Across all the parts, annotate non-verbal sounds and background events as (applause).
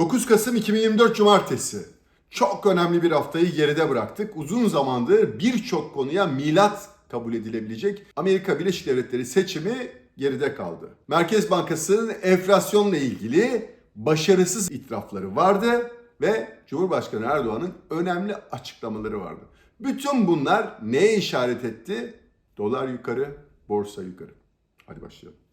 9 Kasım 2024 Cumartesi. Çok önemli bir haftayı geride bıraktık. Uzun zamandır birçok konuya milat kabul edilebilecek Amerika Birleşik Devletleri seçimi geride kaldı. Merkez Bankası'nın enflasyonla ilgili başarısız itirafları vardı ve Cumhurbaşkanı Erdoğan'ın önemli açıklamaları vardı. Bütün bunlar neye işaret etti? Dolar yukarı, borsa yukarı. Hadi başlayalım.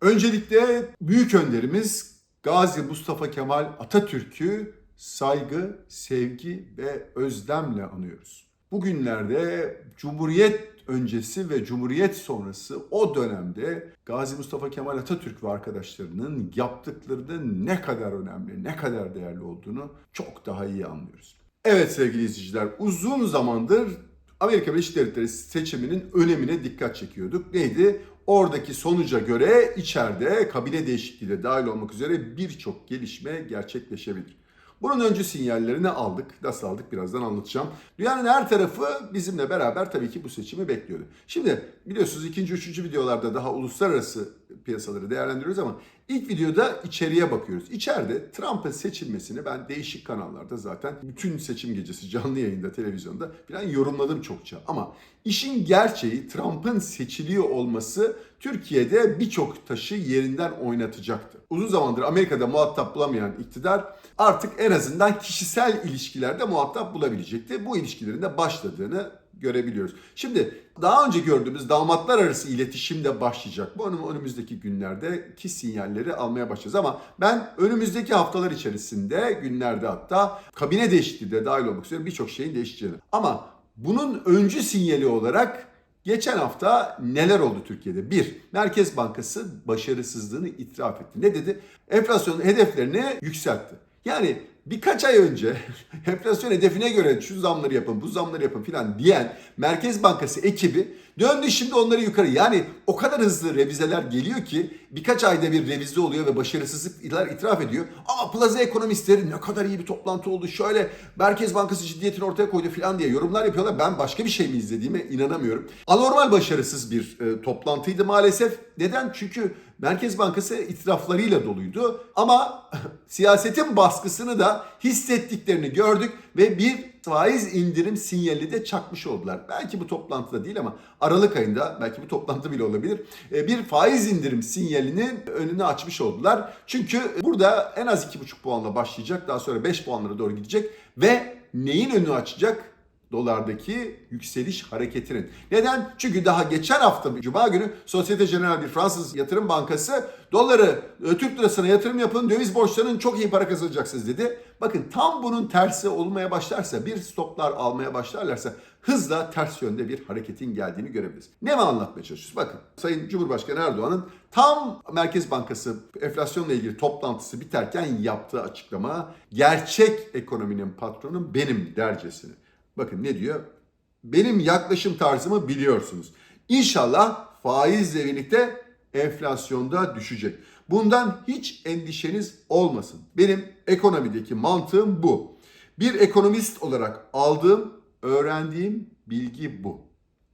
Öncelikle büyük önderimiz Gazi Mustafa Kemal Atatürk'ü saygı, sevgi ve özlemle anıyoruz. Bugünlerde Cumhuriyet öncesi ve Cumhuriyet sonrası o dönemde Gazi Mustafa Kemal Atatürk ve arkadaşlarının yaptıklarının ne kadar önemli, ne kadar değerli olduğunu çok daha iyi anlıyoruz. Evet sevgili izleyiciler, uzun zamandır Amerika Birleşik Devletleri seçiminin önemine dikkat çekiyorduk. Neydi? Oradaki sonuca göre içeride kabine değişikliği de dahil olmak üzere birçok gelişme gerçekleşebilir. Bunun öncü sinyallerini aldık. Nasıl aldık birazdan anlatacağım. Dünyanın her tarafı bizimle beraber tabii ki bu seçimi bekliyordu. Şimdi biliyorsunuz ikinci, üçüncü videolarda daha uluslararası piyasaları değerlendiriyoruz ama ilk videoda içeriye bakıyoruz. İçeride Trump'ın seçilmesini ben değişik kanallarda zaten bütün seçim gecesi canlı yayında, televizyonda falan yorumladım çokça. Ama işin gerçeği Trump'ın seçiliyor olması Türkiye'de birçok taşı yerinden oynatacaktı. Uzun zamandır Amerika'da muhatap bulamayan iktidar artık en azından kişisel ilişkilerde muhatap bulabilecekti. Bu ilişkilerin de başladığını görebiliyoruz. Şimdi daha önce gördüğümüz damatlar arası iletişim de başlayacak. Bu önüm- önümüzdeki günlerdeki sinyalleri almaya başlayacağız ama ben önümüzdeki haftalar içerisinde günlerde hatta kabine değişikliği de dahil olmak üzere birçok şeyin değişeceğini. Ama bunun öncü sinyali olarak Geçen hafta neler oldu Türkiye'de? Bir, Merkez Bankası başarısızlığını itiraf etti. Ne dedi? Enflasyon hedeflerini yükseltti. Yani birkaç ay önce (laughs) enflasyon hedefine göre şu zamları yapın, bu zamları yapın filan diyen Merkez Bankası ekibi döndü şimdi onları yukarı. Yani o kadar hızlı revizeler geliyor ki birkaç ayda bir revize oluyor ve başarısızlıklar itiraf ediyor. Ama plaza ekonomistleri ne kadar iyi bir toplantı oldu. Şöyle Merkez Bankası ciddiyetini ortaya koydu filan diye yorumlar yapıyorlar. Ben başka bir şey mi izlediğime inanamıyorum. Anormal başarısız bir e, toplantıydı maalesef. Neden? Çünkü Merkez Bankası itiraflarıyla doluydu. Ama (laughs) siyasetin baskısını da hissettiklerini gördük ve bir faiz indirim sinyali de çakmış oldular. Belki bu toplantıda değil ama Aralık ayında belki bu toplantı bile olabilir. e, Bir faiz indirim sinyalinin önünü açmış oldular. Çünkü burada en az 2,5 puanla başlayacak. Daha sonra 5 puanlara doğru gidecek ve neyin önünü açacak? Dolardaki yükseliş hareketinin. Neden? Çünkü daha geçen hafta Cuma günü Societe Generale bir Fransız yatırım bankası doları e, Türk lirasına yatırım yapın döviz borçlarının çok iyi para kazanacaksınız dedi. Bakın tam bunun tersi olmaya başlarsa bir stoplar almaya başlarlarsa hızla ters yönde bir hareketin geldiğini görebiliriz. Ne mi anlatmaya çalışıyoruz? Bakın Sayın Cumhurbaşkanı Erdoğan'ın tam Merkez Bankası enflasyonla ilgili toplantısı biterken yaptığı açıklama gerçek ekonominin patronu benim dercesini. Bakın ne diyor? Benim yaklaşım tarzımı biliyorsunuz. İnşallah faizle birlikte enflasyonda düşecek. Bundan hiç endişeniz olmasın. Benim ekonomideki mantığım bu. Bir ekonomist olarak aldığım, öğrendiğim bilgi bu.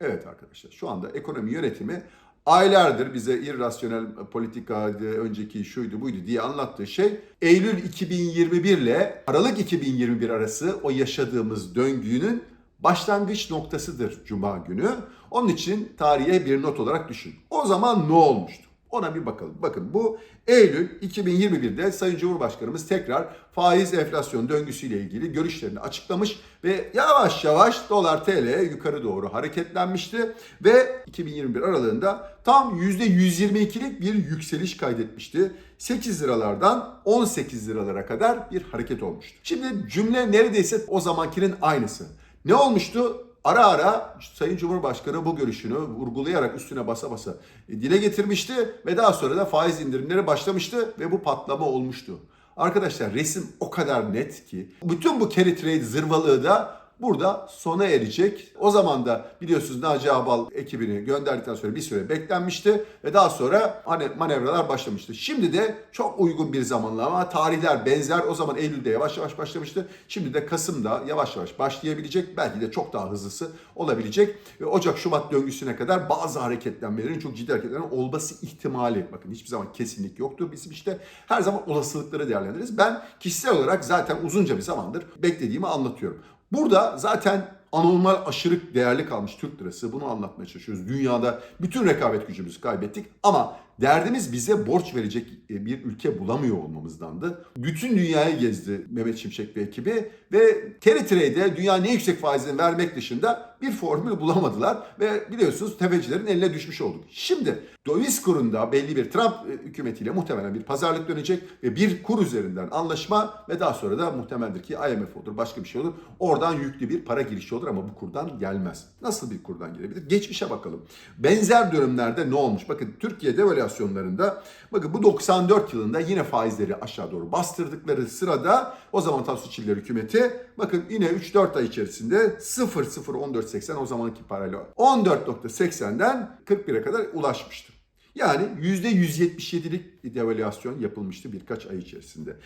Evet arkadaşlar şu anda ekonomi yönetimi aylardır bize irrasyonel politikaydı, önceki şuydu buydu diye anlattığı şey Eylül 2021 ile Aralık 2021 arası o yaşadığımız döngünün başlangıç noktasıdır Cuma günü. Onun için tarihe bir not olarak düşün. O zaman ne olmuştu? Ona bir bakalım. Bakın bu Eylül 2021'de Sayın Cumhurbaşkanımız tekrar faiz enflasyon döngüsüyle ilgili görüşlerini açıklamış ve yavaş yavaş dolar TL yukarı doğru hareketlenmişti ve 2021 aralığında tam %122'lik bir yükseliş kaydetmişti. 8 liralardan 18 liralara kadar bir hareket olmuştu. Şimdi cümle neredeyse o zamankinin aynısı. Ne olmuştu? Ara ara Sayın Cumhurbaşkanı bu görüşünü vurgulayarak üstüne basa basa dile getirmişti ve daha sonra da faiz indirimleri başlamıştı ve bu patlama olmuştu. Arkadaşlar resim o kadar net ki bütün bu carry trade zırvalığı da burada sona erecek. O zaman da biliyorsunuz Naci Abal ekibini gönderdikten sonra bir süre beklenmişti ve daha sonra hani manevralar başlamıştı. Şimdi de çok uygun bir zamanlama. Tarihler benzer. O zaman Eylül'de yavaş yavaş başlamıştı. Şimdi de Kasım'da yavaş yavaş başlayabilecek. Belki de çok daha hızlısı olabilecek. Ve Ocak-Şubat döngüsüne kadar bazı hareketlenmelerin çok ciddi hareketlerin olması ihtimali. Bakın hiçbir zaman kesinlik yoktur. Bizim işte her zaman olasılıkları değerlendiririz. Ben kişisel olarak zaten uzunca bir zamandır beklediğimi anlatıyorum. Burada zaten anormal aşırı değerli kalmış Türk lirası. Bunu anlatmaya çalışıyoruz. Dünyada bütün rekabet gücümüzü kaybettik ama derdimiz bize borç verecek e, bir ülke bulamıyor olmamızdandı. Bütün dünyayı gezdi Mehmet Şimşek ve ekibi ve trade'e dünyanın en yüksek faizini vermek dışında bir formül bulamadılar ve biliyorsunuz tefecilerin eline düşmüş olduk. Şimdi döviz kurunda belli bir Trump e, hükümetiyle muhtemelen bir pazarlık dönecek ve bir kur üzerinden anlaşma ve daha sonra da muhtemeldir ki IMF olur, başka bir şey olur. Oradan yüklü bir para girişi olur ama bu kurdan gelmez. Nasıl bir kurdan gelebilir? Geçmişe bakalım. Benzer dönemlerde ne olmuş? Bakın Türkiye devalüasyonlarında bakın bu 94 yılında yine faizleri aşağı doğru bastırdıkları sırada o zaman Tansu Çiller hükümeti bakın yine 3-4 ay içerisinde 0.01480 o zamanki parayla 14.80'den 41'e kadar ulaşmıştı. Yani %177'lik devalüasyon yapılmıştı birkaç ay içerisinde.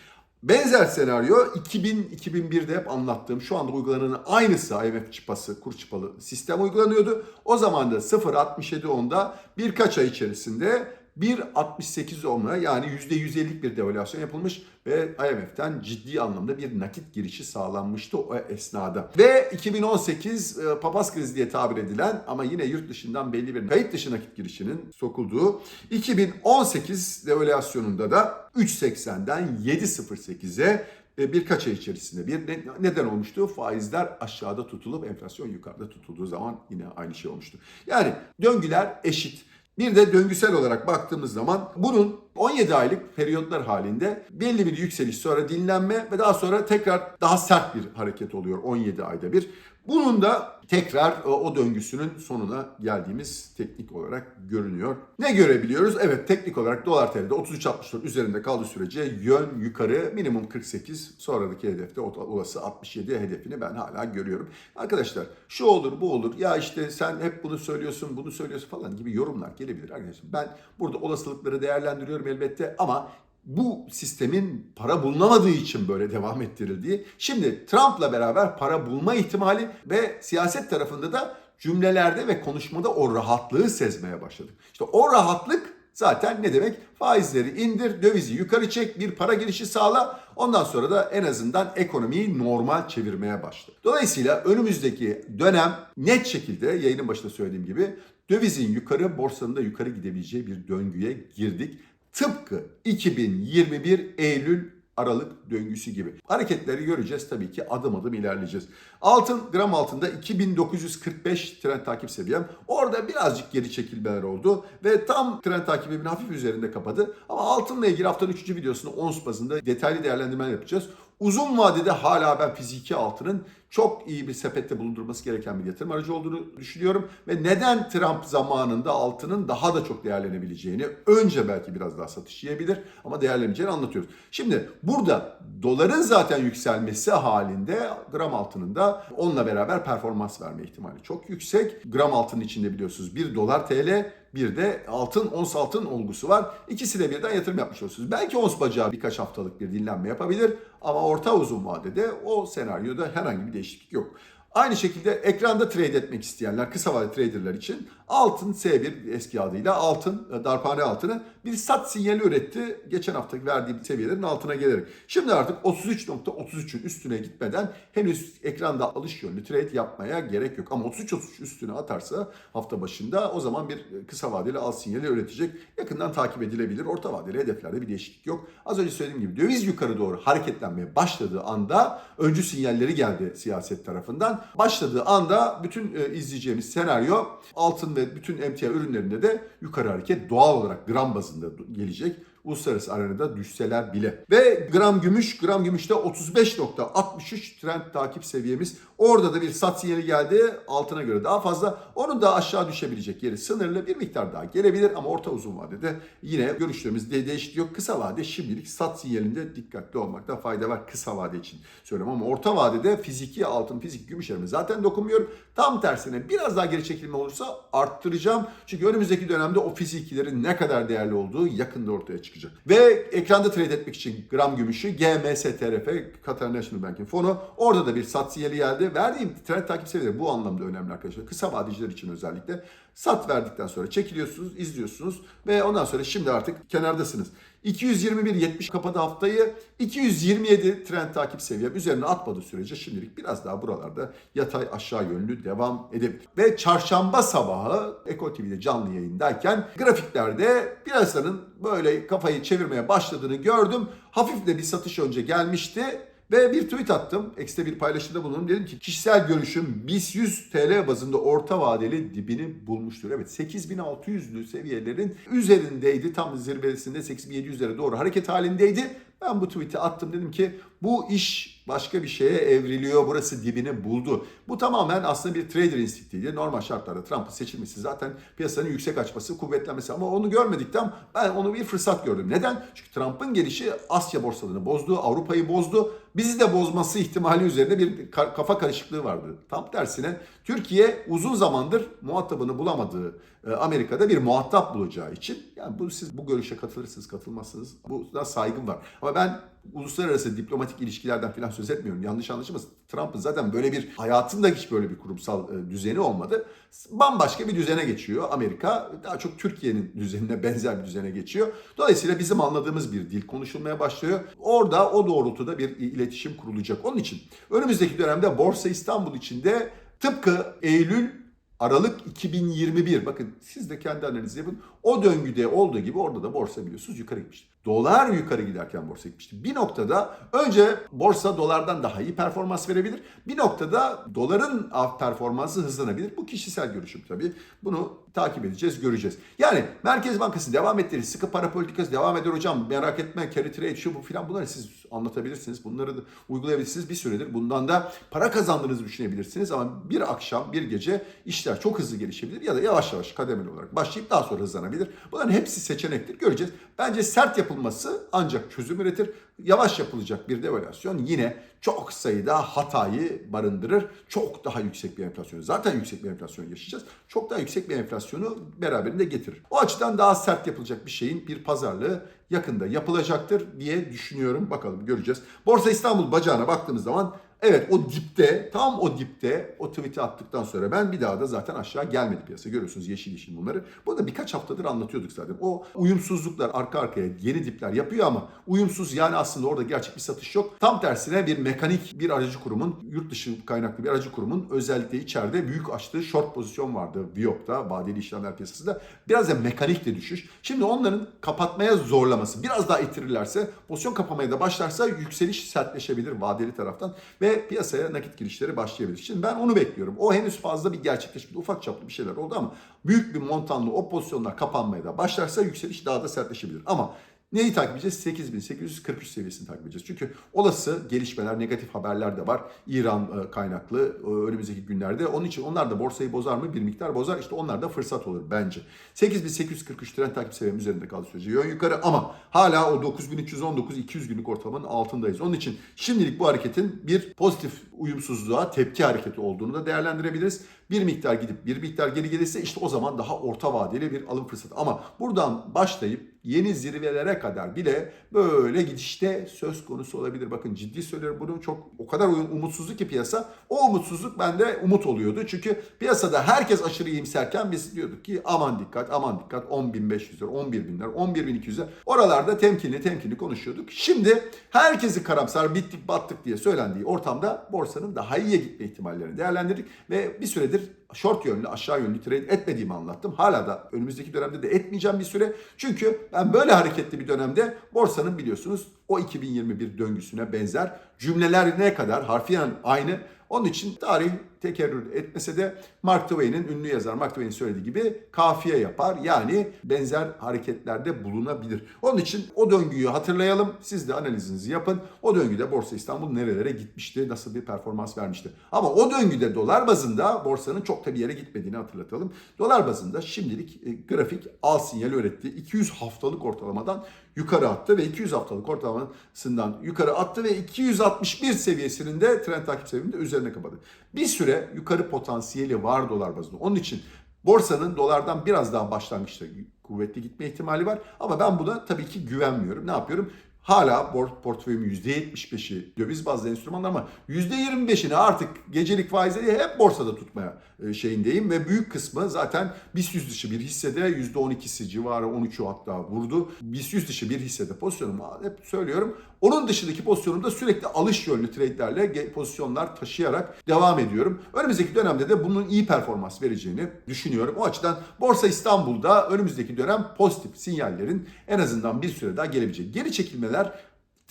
Benzer senaryo 2000-2001'de hep anlattığım şu anda uygulanan aynısı IMF çıpası, kur çıpalı sistem uygulanıyordu. O zaman da 0.67.10'da birkaç ay içerisinde 1.68 olmaya yani %150'lik bir devalüasyon yapılmış ve IMF'den ciddi anlamda bir nakit girişi sağlanmıştı o esnada. Ve 2018 e, papaz krizi diye tabir edilen ama yine yurt dışından belli bir kayıt dışı nakit girişinin sokulduğu 2018 devalüasyonunda da 3.80'den 7.08'e e, birkaç ay içerisinde bir ne- neden olmuştu? Faizler aşağıda tutulup enflasyon yukarıda tutulduğu zaman yine aynı şey olmuştu. Yani döngüler eşit. Bir de döngüsel olarak baktığımız zaman bunun 17 aylık periyotlar halinde belli bir yükseliş sonra dinlenme ve daha sonra tekrar daha sert bir hareket oluyor 17 ayda bir. Bunun da tekrar e, o döngüsünün sonuna geldiğimiz teknik olarak görünüyor. Ne görebiliyoruz? Evet teknik olarak dolar TL'de 33.64 üzerinde kaldığı sürece yön yukarı minimum 48 sonraki hedefte olası 67 hedefini ben hala görüyorum. Arkadaşlar şu olur bu olur ya işte sen hep bunu söylüyorsun bunu söylüyorsun falan gibi yorumlar gelebilir arkadaşlar. Ben burada olasılıkları değerlendiriyorum elbette ama bu sistemin para bulunamadığı için böyle devam ettirildiği. Şimdi Trump'la beraber para bulma ihtimali ve siyaset tarafında da cümlelerde ve konuşmada o rahatlığı sezmeye başladık. İşte o rahatlık zaten ne demek? Faizleri indir, dövizi yukarı çek, bir para girişi sağla. Ondan sonra da en azından ekonomiyi normal çevirmeye başladı. Dolayısıyla önümüzdeki dönem net şekilde yayının başında söylediğim gibi dövizin yukarı, borsanın da yukarı gidebileceği bir döngüye girdik. Tıpkı 2021 Eylül Aralık döngüsü gibi. Hareketleri göreceğiz tabii ki adım adım ilerleyeceğiz. Altın gram altında 2945 trend takip seviyem. Orada birazcık geri çekilmeler oldu ve tam trend takibimin hafif üzerinde kapadı. Ama altınla ilgili haftanın 3. videosunu ons bazında detaylı değerlendirmeler yapacağız. Uzun vadede hala ben fiziki altının çok iyi bir sepette bulundurması gereken bir yatırım aracı olduğunu düşünüyorum. Ve neden Trump zamanında altının daha da çok değerlenebileceğini, önce belki biraz daha satış yiyebilir ama değerleneceğini anlatıyoruz. Şimdi burada doların zaten yükselmesi halinde gram altının da onunla beraber performans verme ihtimali çok yüksek. Gram altının içinde biliyorsunuz 1 dolar TL bir de altın, ons altın olgusu var. İkisine birden yatırım yapmış olursunuz. Belki ons bacağı birkaç haftalık bir dinlenme yapabilir ama orta uzun vadede o senaryoda herhangi bir değişiklik yok. Aynı şekilde ekranda trade etmek isteyenler, kısa vadeli traderlar için altın S1 eski adıyla altın, e, darphane altını bir sat sinyali üretti. Geçen hafta verdiğim seviyelerin altına gelerek. Şimdi artık 33.33'ün üstüne gitmeden henüz ekranda alış yönlü trade yapmaya gerek yok. Ama 33.33 üstüne atarsa hafta başında o zaman bir kısa vadeli al sinyali üretecek. Yakından takip edilebilir. Orta vadeli hedeflerde bir değişiklik yok. Az önce söylediğim gibi döviz yukarı doğru hareketlenmeye başladığı anda öncü sinyalleri geldi siyaset tarafından. Başladığı anda bütün e, izleyeceğimiz senaryo altın ve bütün emtia ürünlerinde de yukarı hareket doğal olarak gram bazında gelecek. Uluslararası arenada düşseler bile. Ve gram gümüş, gram gümüşte 35.63 trend takip seviyemiz. Orada da bir sat sinyali geldi altına göre daha fazla. Onun da aşağı düşebilecek yeri sınırlı bir miktar daha gelebilir ama orta uzun vadede yine görüşlerimiz de değişiyor. Kısa vade şimdilik sat sinyalinde dikkatli olmakta fayda var kısa vade için söylüyorum ama orta vadede fiziki altın, fizik gümüşlerime zaten dokunmuyorum. Tam tersine biraz daha geri çekilme olursa arttıracağım. Çünkü önümüzdeki dönemde o fizikilerin ne kadar değerli olduğu yakında ortaya çıkacak. Ve ekranda trade etmek için gram gümüşü GMSTRF Qatar National Bank'in fonu. Orada da bir sat sinyali geldi. Verdiğim trend takip seviyeleri bu anlamda önemli arkadaşlar. Kısa vadeciler için özellikle. Sat verdikten sonra çekiliyorsunuz, izliyorsunuz ve ondan sonra şimdi artık kenardasınız. 221.70 kapadı haftayı. 227 trend takip seviyem üzerine atmadığı sürece şimdilik biraz daha buralarda yatay aşağı yönlü devam edebilir. Ve çarşamba sabahı Eko TV'de canlı yayındayken grafiklerde piyasanın böyle kafayı çevirmeye başladığını gördüm. Hafif de bir satış önce gelmişti. Ve bir tweet attım. Ekstra bir paylaşımda bulundum. Dedim ki kişisel görüşüm BIS 100 TL bazında orta vadeli dibini bulmuştur. Evet 8600'lü seviyelerin üzerindeydi. Tam zirvesinde 8700'lere doğru hareket halindeydi. Ben bu tweet'i attım. Dedim ki bu iş başka bir şeye evriliyor. Burası dibini buldu. Bu tamamen aslında bir trader instiktiydi. Normal şartlarda Trump'ın seçilmesi zaten piyasanın yüksek açması, kuvvetlenmesi ama onu görmedikten ben onu bir fırsat gördüm. Neden? Çünkü Trump'ın gelişi Asya borsalarını bozdu, Avrupa'yı bozdu. Bizi de bozması ihtimali üzerine bir kafa karışıklığı vardı. Tam tersine Türkiye uzun zamandır muhatabını bulamadığı e, Amerika'da bir muhatap bulacağı için yani bu siz bu görüşe katılırsınız, katılmazsınız. Bu da saygım var. Ama ben uluslararası diplomatik ilişkilerden falan söz etmiyorum. Yanlış anlaşılmasın. Trump'ın zaten böyle bir hayatında hiç böyle bir kurumsal e, düzeni olmadı. Bambaşka bir düzene geçiyor Amerika. Daha çok Türkiye'nin düzenine (laughs) benzer bir düzene geçiyor. Dolayısıyla bizim anladığımız bir dil konuşulmaya başlıyor. Orada o doğrultuda bir iletişim kurulacak. Onun için önümüzdeki dönemde Borsa İstanbul içinde tıpkı Eylül Aralık 2021 bakın siz de kendi analiz yapın. O döngüde olduğu gibi orada da borsa biliyorsunuz yukarı gitmişti. Dolar yukarı giderken borsa gitmişti. Bir noktada önce borsa dolardan daha iyi performans verebilir. Bir noktada doların performansı hızlanabilir. Bu kişisel görüşüm tabii. Bunu takip edeceğiz, göreceğiz. Yani Merkez Bankası devam ettirir. Sıkı para politikası devam eder hocam. Merak etme carry trade şu bu filan bunları siz anlatabilirsiniz. Bunları da uygulayabilirsiniz bir süredir. Bundan da para kazandığınızı düşünebilirsiniz ama bir akşam, bir gece işler çok hızlı gelişebilir ya da yavaş yavaş kademeli olarak başlayıp daha sonra hızlanabilir. Bunların hepsi seçenektir. Göreceğiz. Bence sert yapılması ancak çözüm üretir. Yavaş yapılacak bir devalüasyon yine çok sayıda hatayı barındırır. Çok daha yüksek bir enflasyon. Zaten yüksek bir enflasyon yaşayacağız. Çok daha yüksek bir enflasyonu beraberinde getirir. O açıdan daha sert yapılacak bir şeyin bir pazarlığı yakında yapılacaktır diye düşünüyorum. Bakalım göreceğiz. Borsa İstanbul bacağına baktığımız zaman Evet o dipte tam o dipte o tweet'i attıktan sonra ben bir daha da zaten aşağı gelmedi piyasa. Görüyorsunuz yeşil yeşil bunları. Bu da birkaç haftadır anlatıyorduk zaten. O uyumsuzluklar arka arkaya yeni dipler yapıyor ama uyumsuz yani aslında orada gerçek bir satış yok. Tam tersine bir mekanik bir aracı kurumun yurt dışı kaynaklı bir aracı kurumun özellikle içeride büyük açtığı short pozisyon vardı Viyop'ta vadeli işlemler piyasasında. Biraz da mekanik de düşüş. Şimdi onların kapatmaya zorlaması biraz daha itirirlerse pozisyon kapamaya da başlarsa yükseliş sertleşebilir vadeli taraftan ve piyasaya nakit girişleri başlayabilir. Şimdi ben onu bekliyorum. O henüz fazla bir gerçekleşmedi. Ufak çaplı bir şeyler oldu ama büyük bir montanlı o pozisyonlar kapanmaya da başlarsa yükseliş daha da sertleşebilir. Ama Neyi takip edeceğiz? 8843 seviyesini takip edeceğiz. Çünkü olası gelişmeler, negatif haberler de var. İran e, kaynaklı e, önümüzdeki günlerde. Onun için onlar da borsayı bozar mı? Bir miktar bozar. İşte onlar da fırsat olur bence. 8843 trend takip seviyem üzerinde kaldı sürece yön yukarı ama hala o 9319 200 günlük ortalamanın altındayız. Onun için şimdilik bu hareketin bir pozitif uyumsuzluğa tepki hareketi olduğunu da değerlendirebiliriz. Bir miktar gidip bir miktar geri gelirse işte o zaman daha orta vadeli bir alım fırsatı. Ama buradan başlayıp yeni zirvelere kadar bile böyle gidişte söz konusu olabilir. Bakın ciddi söylüyorum bunu çok o kadar umutsuzluk ki piyasa. O umutsuzluk bende umut oluyordu. Çünkü piyasada herkes aşırı iyimserken biz diyorduk ki aman dikkat aman dikkat 10.500'ler 11.000'ler 11.200'ler oralarda temkinli temkinli konuşuyorduk. Şimdi herkesi karamsar bittik battık diye söylendiği ortamda borsanın daha iyiye gitme ihtimallerini değerlendirdik ve bir süredir short yönlü aşağı yönlü trade etmediğimi anlattım. Hala da önümüzdeki dönemde de etmeyeceğim bir süre. Çünkü ben böyle hareketli bir dönemde borsanın biliyorsunuz o 2021 döngüsüne benzer cümleler ne kadar harfiyen aynı. Onun için tarih tekerrür etmese de Mark Twain'in ünlü yazar Mark Twain'in söylediği gibi kafiye yapar. Yani benzer hareketlerde bulunabilir. Onun için o döngüyü hatırlayalım. Siz de analizinizi yapın. O döngüde Borsa İstanbul nerelere gitmişti, nasıl bir performans vermişti. Ama o döngüde dolar bazında borsanın çok da bir yere gitmediğini hatırlatalım. Dolar bazında şimdilik e, grafik al sinyali üretti. 200 haftalık ortalamadan yukarı attı ve 200 haftalık ortalamasından yukarı attı ve 261 seviyesinin de trend takip seviyesinin de üzerine kapadı. Bir süre yukarı potansiyeli var dolar bazında. Onun için borsanın dolardan biraz daha başlangıçta kuvvetli gitme ihtimali var. Ama ben buna tabii ki güvenmiyorum. Ne yapıyorum? Hala portföyümün %75'i döviz bazlı enstrümanlar ama %25'ini artık gecelik faizleri hep borsada tutmaya e, şeyindeyim ve büyük kısmı zaten BIST 100 dışı bir hissede %12'si civarı 13'ü hatta vurdu. BIST 100 dışı bir hissede pozisyonum hep söylüyorum. Onun dışındaki pozisyonumda sürekli alış yönlü trade'lerle pozisyonlar taşıyarak devam ediyorum. Önümüzdeki dönemde de bunun iyi performans vereceğini düşünüyorum. O açıdan Borsa İstanbul'da önümüzdeki dönem pozitif sinyallerin en azından bir süre daha gelebilecek. Geri çekilmeler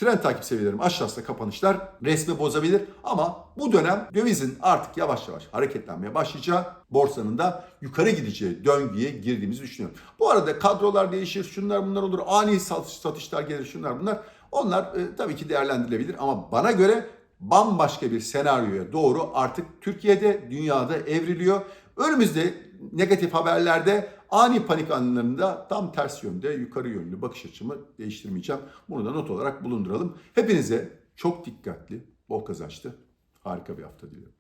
Trend takip seviyelerim aşağısında kapanışlar resmi bozabilir ama bu dönem dövizin artık yavaş yavaş hareketlenmeye başlayacağı, borsanın da yukarı gideceği döngüye girdiğimizi düşünüyorum. Bu arada kadrolar değişir, şunlar bunlar olur, ani satış, satışlar gelir, şunlar bunlar. Onlar e, tabii ki değerlendirilebilir ama bana göre bambaşka bir senaryoya doğru artık Türkiye'de, dünyada evriliyor. Önümüzde negatif haberlerde ani panik anlarında tam ters yönde yukarı yönlü bakış açımı değiştirmeyeceğim. Bunu da not olarak bulunduralım. Hepinize çok dikkatli, bol kazançlı, harika bir hafta diliyorum.